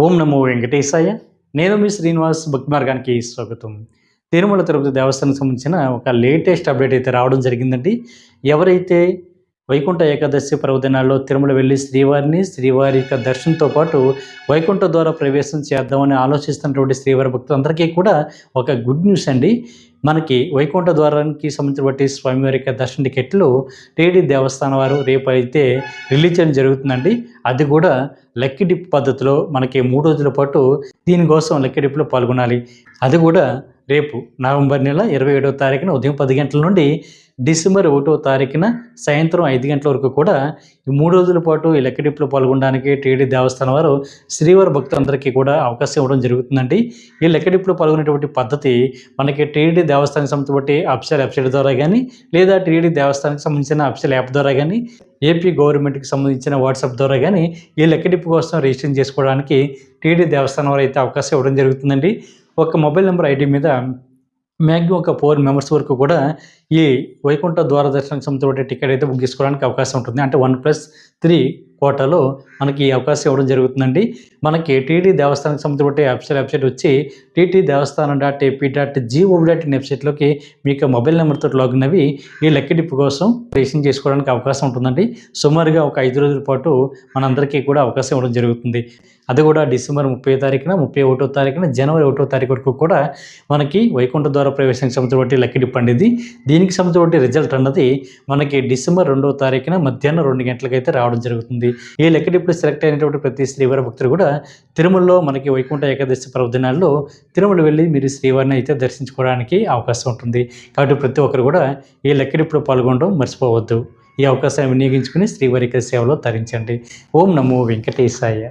ఓం నమో వెంకటేశాయ. నేను మీ శ్రీనివాస్ భక్తి మార్గానికి స్వాగతం. తిరుమల తిరుపతి దేవస్థానం సంబంధించిన ఒక లేటెస్ట్ అప్డేట్ అయితే రావడం జరిగిందండి. ఎవరైతే వైకుంఠ ఏకాదశి పర్వదినాల్లో తిరుమల వెళ్ళి శ్రీవారిని శ్రీవారి యొక్క దర్శనంతో పాటు వైకుంఠ ద్వారా ప్రవేశం చేద్దామని ఆలోచిస్తున్నటువంటి శ్రీవారి భక్తులందరికీ కూడా ఒక గుడ్ న్యూస్ అండి. మనకి వైకుంఠ ద్వారానికి సంబంధించినటువంటి స్వామివారి యొక్క దర్శన టికెట్లు టీడీ దేవస్థానం వారు రేపు అయితే రిలీజ్ చేయడం జరుగుతుందండి. అది కూడా లక్కీ డిప్ పద్ధతిలో మనకి మూడు రోజుల పాటు దీనికోసం లక్కీ డిప్లో పాల్గొనాలి. అది కూడా రేపు నవంబర్ నెల ఇరవై ఏడవ తారీఖున ఉదయం పది గంటల నుండి డిసెంబర్ ఒకటో తారీఖున సాయంత్రం ఐదు గంటల వరకు కూడా ఈ మూడు రోజుల పాటు ఈ లక్కీ పాల్గొనడానికి టీడీ దేవస్థానం వారు శ్రీవారి భక్తులందరికీ కూడా అవకాశం ఇవ్వడం జరుగుతుందండి. ఈ లక్కీ పాల్గొనేటువంటి పద్ధతి మనకి టీడీ దేవస్థానం సంబంధించి అఫిషియల్ వెబ్సైట్ ద్వారా కానీ లేదా టీడీ దేవస్థానానికి సంబంధించిన అఫిషియల్ యాప్ ద్వారా కానీ ఏపీ గవర్నమెంట్కి సంబంధించిన వాట్సాప్ ద్వారా కానీ ఈ లెక్కడిప్పు కోసం రిజిస్టర్ చేసుకోవడానికి టీడీ దేవస్థానం వారు అయితే అవకాశం ఇవ్వడం జరుగుతుందండి. ఒక మొబైల్ నెంబర్ ఐడి మీద మ్యాక్సిమం ఒక ఫోర్ మెంబర్స్ వరకు కూడా ఈ వైకుంఠ ద్వార దర్శనానికి సంబంధించిన టికెట్ అయితే బుక్ చేసుకోవడానికి అవకాశం ఉంటుంది. అంటే వన్ ప్లస్ త్రీ కోటాలో మనకి ఈ అవకాశం ఇవ్వడం జరుగుతుందండి. మనకి టీటీ దేవస్థానానికి సంబంధించిన వెబ్సైట్ వెబ్సైట్ వచ్చి TT Devasthanam dot AP dot GO dot in వెబ్సైట్లోకి మీకు మొబైల్ నెంబర్తో లాగిన్ అవి ఈ లెక్క డిప్ కోసం రిజిస్ట్రేషన్ చేసుకోవడానికి అవకాశం ఉంటుందండి. సుమారుగా ఒక ఐదు రోజుల పాటు మనందరికీ కూడా అవకాశం ఇవ్వడం జరుగుతుంది. అది కూడా డిసెంబర్ ముప్పై తారీఖున ముప్పై ఒకటో తారీఖున జనవరి ఒకటో తారీఖు వరకు కూడా మనకి వైకుంఠ ద్వారా ప్రవేశానికి సంబంధించిన లక్కీ డిప్ అండి దీనికి సంబంధించిన రిజల్ట్ అన్నది మనకి డిసెంబర్ రెండవ తారీఖున మధ్యాహ్నం రెండు గంటలకైతే రావడం జరుగుతుంది. ఈ లెక్క డిప్లో సెలెక్ట్ అయినటువంటి ప్రతి శ్రీవారి భక్తులు కూడా తిరుమలలో మనకి వైకుంఠ ఏకాదశి పర్వదినాల్లో తిరుమల వెళ్ళి మీరు శ్రీవారిని అయితే దర్శించుకోవడానికి అవకాశం ఉంటుంది. కాబట్టి ప్రతి ఒక్కరు కూడా ఈ లెక్క డిప్లో పాల్గొనడం మర్చిపోవద్దు. ఈ అవకాశాన్ని వినియోగించుకుని శ్రీవారి సేవలో తరించండి. ఓం నమో వెంకటేశాయ.